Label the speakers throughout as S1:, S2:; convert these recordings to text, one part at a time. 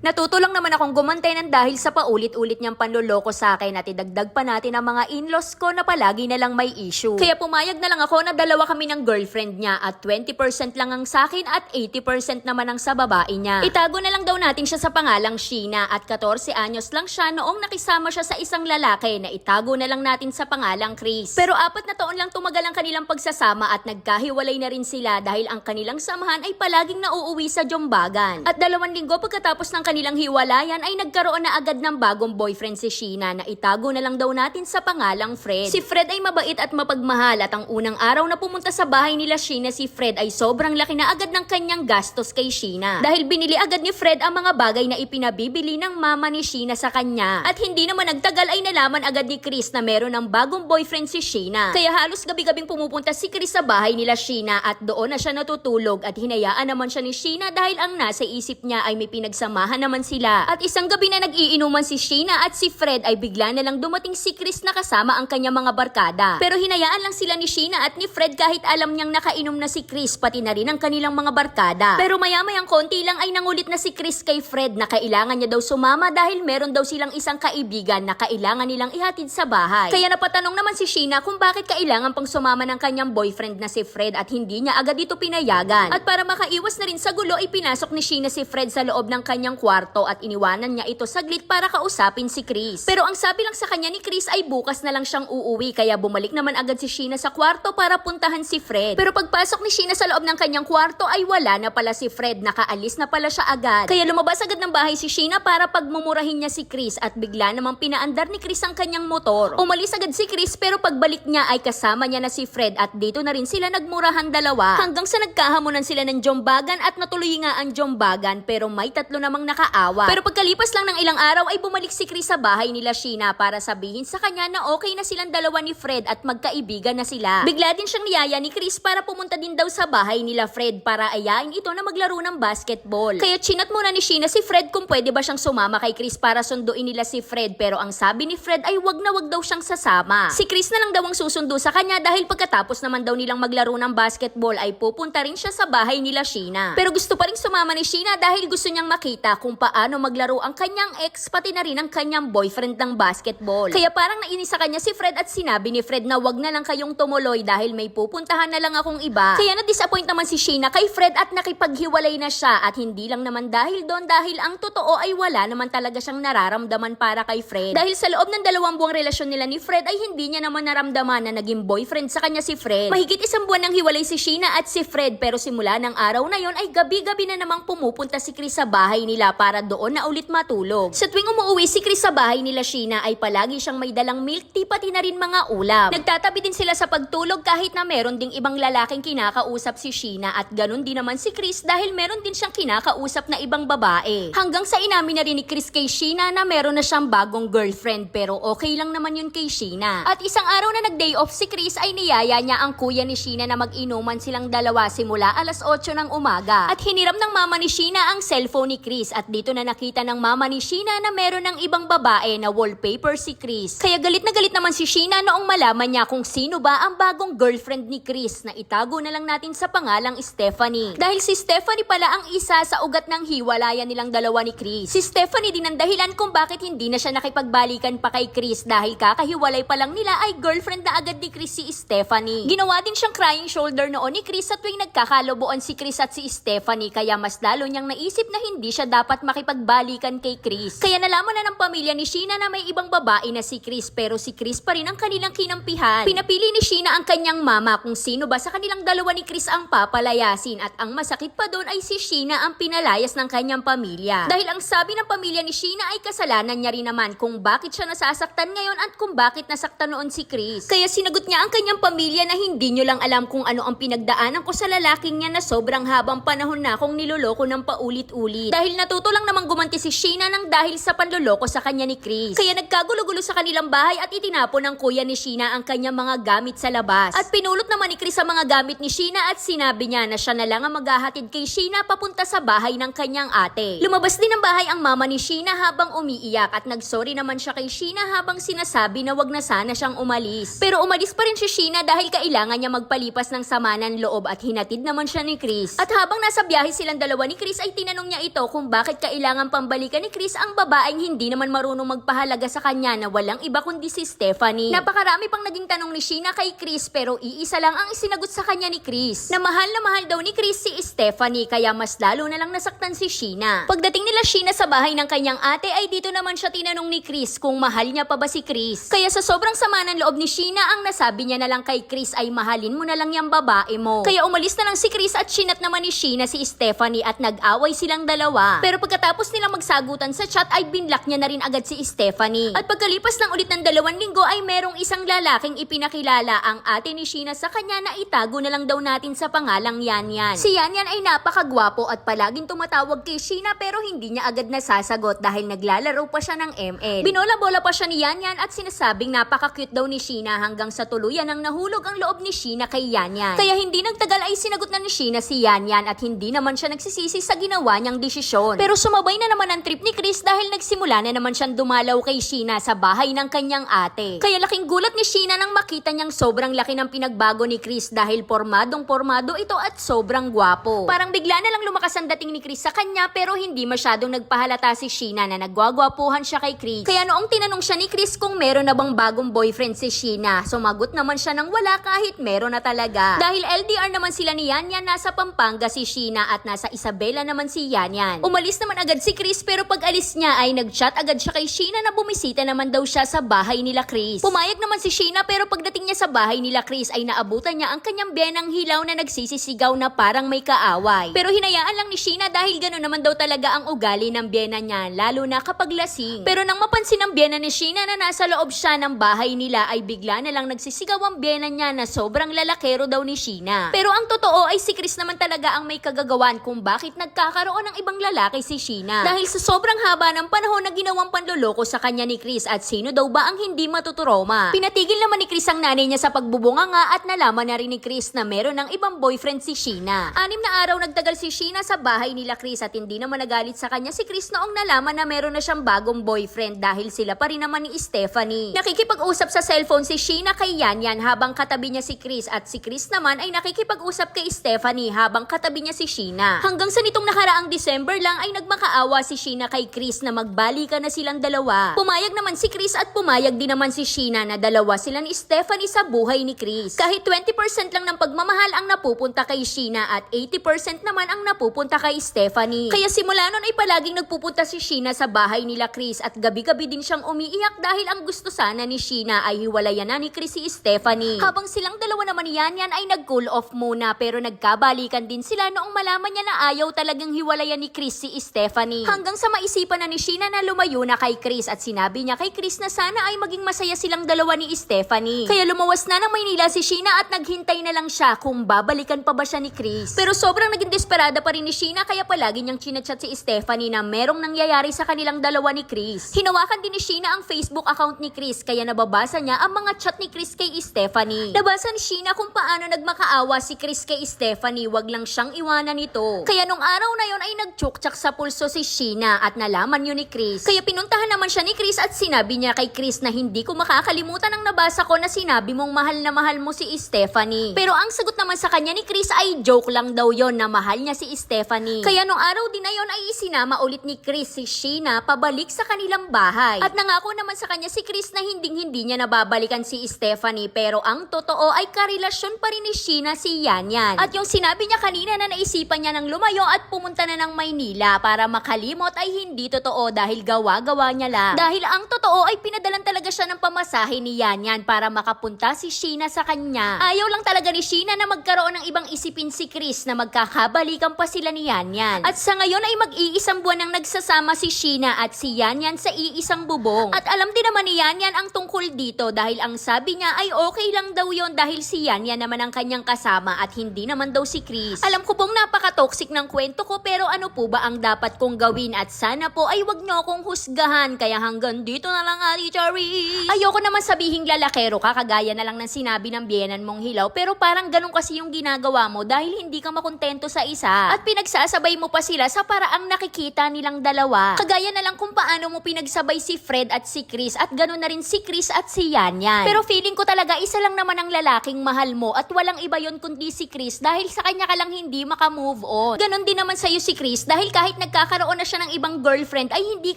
S1: Natuto lang naman akong gumantay ng dahil sa paulit-ulit niyang panloloko sa akin at idagdag pa natin ang mga in-laws ko na palagi na lang may issue. Kaya pumayag na lang ako na dalawa kami ng girlfriend niya at 20% lang ang sa akin at 80% naman ang sa babae niya. Itago na lang daw natin siya sa pangalang Sheena at 14 anyos lang siya noong nakisama siya sa isang lalaki na itago na lang natin sa pangalang Chris. Pero apat na taon lang tumagal ang kanilang pagsasama at nagkahiwalay na rin sila dahil ang kanilang samahan ay palaging nauuwi sa Jombagan. At dalawang linggo pagkatapos ng kanilang hiwalayan ay nagkaroon na agad ng bagong boyfriend si Sheena na itago na lang daw natin sa pangalang Fred. Si Fred ay mabait at mapagmahal at ang unang araw na pumunta sa bahay nila Sheena si Fred ay sobrang laki na agad ng kanyang gastos kay Sheena. Dahil binili agad ni Fred ang mga bagay na ipinabibili ng mama ni Sheena sa kanya. At hindi naman nagtagal ay nalaman agad ni Chris na meron ng bagong boyfriend si Sheena. Kaya halos gabi-gabing pumupunta si Chris sa bahay nila Sheena at doon na siya natutulog at hinayaan naman siya ni Sheena dahil ang nasa isip niya ay may pinagsamahan naman sila. At isang gabi na nag-iinuman si Sheena at si Fred ay bigla na lang dumating si Chris na kasama ang kanyang mga barkada. Pero hinayaan lang sila ni Sheena at ni Fred kahit alam niyang nakainom na si Chris pati na rin ang kanilang mga barkada. Pero maya-mayang konti lang ay nangulit na si Chris kay Fred na kailangan niya daw sumama dahil meron daw silang isang kaibigan na kailangan nilang ihatid sa bahay. Kaya napatanong naman si Sheena kung bakit kailangan pang sumama ng kanyang boyfriend na si Fred at hindi niya agad dito pinayagan. At para makaiwas na rin sa gulo, ipinasok ni Sheena si Fred sa loob ng kanyang kwarto at iniwanan niya ito saglit para kausapin si Chris. Pero ang sabi lang sa kanya ni Chris ay bukas na lang siyang uuwi kaya bumalik naman agad si Sheena sa kwarto para puntahan si Fred. Pero pagpasok ni Sheena sa loob ng kanyang kwarto ay wala na pala si Fred, nakaalis na pala siya agad. Kaya lumabas agad ng bahay si Sheena para pagmumurahin niya si Chris at bigla namang pinaandar ni Chris ang kanyang motor. Umalis agad si Chris pero pagbalik niya ay kasama niya na si Fred at dito na rin sila nagmurahan dalawa hanggang sa nagkahamunan sila ng jombagan at natuloy nga ang jombagan pero may tatlo namang nakaawa. Pero pagkalipas lang ng ilang araw ay bumalik si Chris sa bahay nila Sheena para sabihin sa kanya na okay na silang dalawa ni Fred at magkaibigan na sila. Bigla din siyang niyaya ni Chris para pumunta din daw sa bahay nila Fred para ayain ito na maglaro ng basketball. Kaya chinat muna ni Sheena si Fred kung pwede ba siyang sumama kay Chris para sunduin nila si Fred pero ang sabi ni Fred ay wag na wag daw siyang sasama. Si Chris na lang daw ang susundo sa kanya dahil pagkatapos naman daw nilang maglaro ng basketball ay pupunta rin siya sa bahay nila Sheena. Pero gusto pa rin sumama ni Sheena dahil gusto niyang makita kung paano maglaro ang kanyang ex pati na rin ang kanyang boyfriend ng basketball. Kaya parang nainis sa kanya si Fred at sinabi ni Fred na wag na lang kayong tumuloy dahil may pupuntahan na lang akong iba. Kaya na-disappoint naman si Sheena kay Fred at nakipaghiwalay na siya at hindi lang naman dahil doon dahil ang totoo ay wala naman talaga siyang nararamdaman para kay Fred. Dahil sa loob ng dalawang buwang relasyon nila ni Fred ay hindi niya naman naramdaman na naging boyfriend sa kanya si Fred. Mahigit isang buwan nang hiwalay si Sheena at si Fred pero simula ng araw na yon ay gabi-gabi na namang pumupunta si Chris sa bahay nila para doon na ulit matulog. Sa tuwing umuwi si Chris sa bahay nila Sheena ay palagi siyang may dalang milk tea pati na rin mga ulam. Nagtatabi din sila sa pagtulog kahit na meron ding ibang lalaking kinakausap si Sheena at ganun din naman si Chris dahil meron din siyang kinakausap na ibang babae. Hanggang sa inamin na rin ni Chris kay Sheena na meron na siyang bagong girlfriend pero okay lang naman yun kay Sheena. At isang araw na nag-day off si Chris ay niyaya niya ang kuya ni Sheena na mag-inuman silang dalawa simula alas 8 ng umaga. At hiniram ng mama ni Sheena ang cellphone ni Chris at dito na nakita ng mama ni Sheena na meron ng ibang babae na wallpaper si Chris. Kaya galit na galit naman si Sheena noong malaman niya kung sino ba ang bagong girlfriend ni Chris na itago na lang natin sa pangalang Stephanie. Dahil si Stephanie pala ang isa sa ugat ng hiwalayan nilang dalawa ni Chris. Si Stephanie din ang dahilan kung bakit hindi na siya nakipagbalikan pa kay Chris dahil kakahiwalay pa lang nila ay girlfriend na agad ni Chris si Stephanie. Ginawa din siyang crying shoulder noon ni Chris sa tuwing nagkakaloboan si Chris at si Stephanie kaya mas lalo niyang naisip na hindi siya dapat makipagbalikan kay Chris. Kaya nalaman na ng pamilya ni Sheena na may ibang babae na si Chris pero si Chris pa rin ang kanilang kinampihan. Pinapili ni Sheena ang kanyang mama kung sino ba sa kanilang dalawa ni Chris ang papalayasin at ang masakit pa doon ay si Sheena ang pinalayas ng kanyang pamilya. Dahil ang sabi ng pamilya ni Sheena ay kasalanan niya rin naman kung bakit siya nasasaktan ngayon at kung bakit nasaktan noon si Chris. Kaya sinagot niya ang kanyang pamilya na hindi nyo lang alam kung ano ang pinagdaanan ko sa lalaking niya na sobrang habang panahon na akong niloloko ng paulit-ulit. Dahil natuto lang namang gumanti si Sheena ng dahil sa panloloko sa kanya ni Chris. Kaya nagkagulo-gulo sa kanilang bahay at itinapon ng kuya ni Sheena ang kanyang mga gamit sa labas. At pinulot naman ni Chris ang mga gamit ni Sheena at sinabi niya na siya na lang ang maghahatid kay Sheena papunta sa bahay ng kanyang ate. Lumabas din ng bahay ang mama ni Sheena habang umiiyak at nagsorry naman siya kay Sheena habang sinasabi na wag na sana siyang umalis. Pero umalis pa rin si Sheena dahil kailangan niya magpalipas ng sama ng loob at hinatid naman siya ni Chris. At habang nasa biyahe silang dalawa ni Chris ay tinanong niya ito kung bakit bakit kailangan pambalikan ni Chris ang babaeng hindi naman marunong magpahalaga sa kanya na walang iba kundi si Stephanie. Napakarami pang naging tanong ni Sheena kay Chris pero iisa lang ang isinagot sa kanya ni Chris. Na mahal na mahal daw ni Chris si Stephanie kaya mas lalo na lang nasaktan si Sheena. Pagdating nila Sheena sa bahay ng kanyang ate ay dito naman siya tinanong ni Chris kung mahal niya pa ba si Chris. Kaya sa sobrang sama ng loob ni Sheena ang nasabi niya na lang kay Chris ay mahalin mo na lang yung babae mo. Kaya umalis na lang si Chris at chinat naman ni Sheena si Stephanie at nag-away silang dalawa. Pero pagkatapos nilang magsagutan sa chat ay binlock niya na rin agad si Stephanie. At pagkalipas lang ulit ng dalawang linggo ay merong isang lalaking ipinakilala ang ate ni Sheena sa kanya na itago na lang daw natin sa pangalang Yan Yan. Si Yan Yan ay napakagwapo at palaging tumatawag kay Sheena pero hindi niya agad nasasagot dahil naglalaro pa siya ng ML. Binola-bola pa siya ni Yan Yan at sinasabing napaka-cute daw ni Sheena hanggang sa tuluyan ang nahulog ang loob ni Sheena kay Yan Yan. Kaya hindi nagtagal ay sinagot na ni Sheena si Yan Yan at hindi naman siya nagsisisi sa ginawa niyang desisyon. Pero sumabay na naman ang trip ni Chris dahil nagsimula na naman siyang dumalaw kay Sheena sa bahay ng kanyang ate. Kaya laking gulat ni Sheena nang makita niyang sobrang laki ng pinagbago ni Chris dahil pormadong pormado ito at sobrang gwapo. Parang bigla na lang lumakas ang dating ni Chris sa kanya pero hindi masyadong nagpahalata si Sheena na nagwagwapuhan siya kay Chris. Kaya noong tinanong siya ni Chris kung meron na bang bagong boyfriend si Sheena, sumagot naman siya ng wala kahit meron na talaga. Dahil LDR naman sila ni Yan Yan, nasa Pampanga si Sheena at nasa Isabela naman si Yan Yan. Umalis naman agad si Chris pero pag alis niya ay nagchat agad siya kay Sheena na bumisita naman daw siya sa bahay nila Chris. Pumayag naman si Sheena pero pagdating niya sa bahay nila Chris ay naabutan niya ang kanyang biyenang hilaw na nagsisisigaw na parang may kaaway. Pero hinayaan lang ni Sheena dahil gano'n naman daw talaga ang ugali ng biyena niya lalo na kapag lasing. Pero nang mapansin ng biyena ni Sheena na nasa loob siya ng bahay nila ay bigla na lang nagsisigaw ang biyena niya na sobrang lalakero daw ni Sheena. Pero ang totoo ay si Chris naman talaga ang may kagagawan kung bakit nagkakaroon ng ibang lalaki si Sheena. Dahil sa sobrang haba ng panahon na ginawang panloloko sa kanya ni Chris at sino daw ba ang hindi matuturoma. Pinatigil naman ni Chris ang nanay niya sa pagbubunga nga at nalaman na rin ni Chris na meron ng ibang boyfriend si Sheena. Anim na araw nagtagal si Sheena sa bahay nila Chris at hindi naman nagalit sa kanya si Chris noong nalaman na meron na siyang bagong boyfriend dahil sila pa rin naman ni Stephanie. Nakikipag-usap sa cellphone si Sheena kay Yan Yan habang katabi niya si Chris at si Chris naman ay nakikipag-usap kay Stephanie habang katabi niya si Sheena. Hanggang sa nitong nakaraang December lang ay nagmakaawa si Sheena kay Chris na magbalikan na silang dalawa. Pumayag naman si Chris at pumayag din naman si Sheena na dalawa sila ni Stephanie sa buhay ni Chris. Kahit 20% lang ng pagmamahal ang napupunta kay Sheena at 80% naman ang napupunta kay Stephanie. Kaya simula nun ay palaging nagpupunta si Sheena sa bahay nila Chris at gabi-gabi din siyang umiiyak dahil ang gusto sana ni Sheena ay hiwalayan na ni Chris si Stephanie. Habang silang dalawa naman Yan Yan ay nag-cool off muna pero nagkabalikan din sila noong malaman niya na ayaw talagang hiwalayan ni Chris si Stephanie. Hanggang sa maisipan na ni Sheena na lumayo na kay Chris at sinabi niya kay Chris na sana ay maging masaya silang dalawa ni Stephanie. Kaya lumuwas na ng Maynila si Sheena at naghintay na lang siya kung babalikan pa ba siya ni Chris. Pero sobrang naging desperada pa rin ni Sheena kaya palagi niyang chinachat si Stephanie na merong nangyayari sa kanilang dalawa ni Chris. Hinawakan din ni Sheena ang Facebook account ni Chris kaya nababasa niya ang mga chat ni Chris kay Stephanie. Nabasa ni Sheena kung paano nagmakaawa si Chris kay Stephanie wag lang siyang iwanan nito. Kaya nung araw na yon ay nagtsuktsak sa pulso si Sheena at nalaman yun ni Chris. Kaya pinuntahan naman siya ni Chris at sinabi niya kay Chris na hindi ko makakalimutan ang nabasa ko na sinabi mong mahal na mahal mo si Stephanie. Pero ang sagot naman sa kanya ni Chris ay joke lang daw yon na mahal niya si Stephanie. Kaya nung araw din na yon ay isinama ulit ni Chris si Sheena pabalik sa kanilang bahay. At nangako naman sa kanya si Chris na hinding hindi niya nababalikan si Stephanie pero ang totoo ay karelasyon pa rin ni Sheena si Yan Yan. At yung sinabi niya kanina na naisipan niya ng lumayo at pumunta na ng Maynila para makalimot ay hindi totoo dahil gawa-gawa niya lang. Dahil ang totoo ay pinadalan talaga siya ng pamasahe ni Yan Yan para makapunta si Sheena sa kanya. Ayaw lang talaga ni Sheena na magkaroon ng ibang isipin si Chris na magkakabalikan pa sila ni Yan Yan. At sa ngayon ay mag-iisang buwan nang nagsasama si Sheena at si Yan Yan sa iisang bubong. At alam din naman ni Yan Yan ang tungkol dito dahil ang sabi niya ay okay lang daw yon dahil si Yan Yan naman ang kanyang kasama at hindi naman daw si Chris. Alam ko pong napaka-toxic ng kwento ko pero ano po ba ang dapat kong gawin at sana po ay wag niyo akong husgahan kaya hanggang dito na lang Ali Charis. Ayoko naman sabihing lalakero ka kagaya na lang ng sinabi ng biyenan mong hilaw pero parang ganun kasi yung ginagawa mo dahil hindi ka makontento sa isa at pinagsasabay mo pa sila sa paraang nakikita nilang dalawa. Kagaya na lang kung paano mo pinagsabay si Fred at si Chris at ganun na rin si Chris at si Yan Yan. Pero feeling ko talaga isa lang naman ang lalaking mahal mo at walang iba yon kundi si Chris dahil sa kanya ka lang hindi makamove on. Ganon din naman sa'yo si Chris dahil kahit nagkakaroon na siya ng ibang girlfriend ay hindi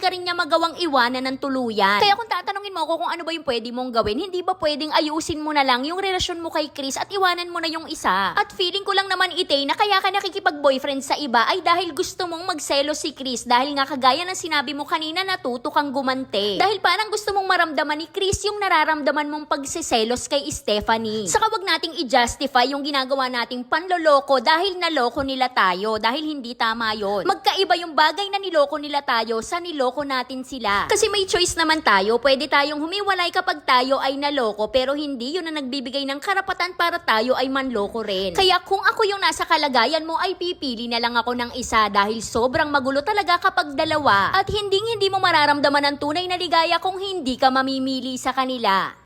S1: ka rin niya magawang iwanan ng tuluyan. Kaya kung tatanungin mo ako kung ano ba yung pwede mong gawin, hindi ba pwedeng ayusin mo na lang yung relasyon mo kay Chris at iwanan mo na yung isa? At feeling ko lang naman ite na kaya ka nakikipag-boyfriend sa iba ay dahil gusto mong magselo si Chris dahil nga kagaya ng sinabi mo kanina natuto kang gumante. Dahil parang gusto mong maramdaman ni Chris yung nararamdaman mong pagsiselos kay Stephanie. Saka wag nating i-justify yung ginagawa nating panloloko dahil naloko nila tayo dahil hindi tama yon. Magkaiba yung bagay na niloko nila tayo sa niloko natin sila. Kasi may choice naman tayo, pwede tayong humiwalay kapag tayo ay naloko pero hindi yun na nagbibigay ng karapatan para tayo ay manloko rin. Kaya kung ako yung nasa kalagayan mo ay pipili na lang ako ng isa dahil sobrang magulo talaga kapag dalawa at hindi hindi mo mararamdaman ang tunay na ligaya kung hindi ka mamimili sa kanila.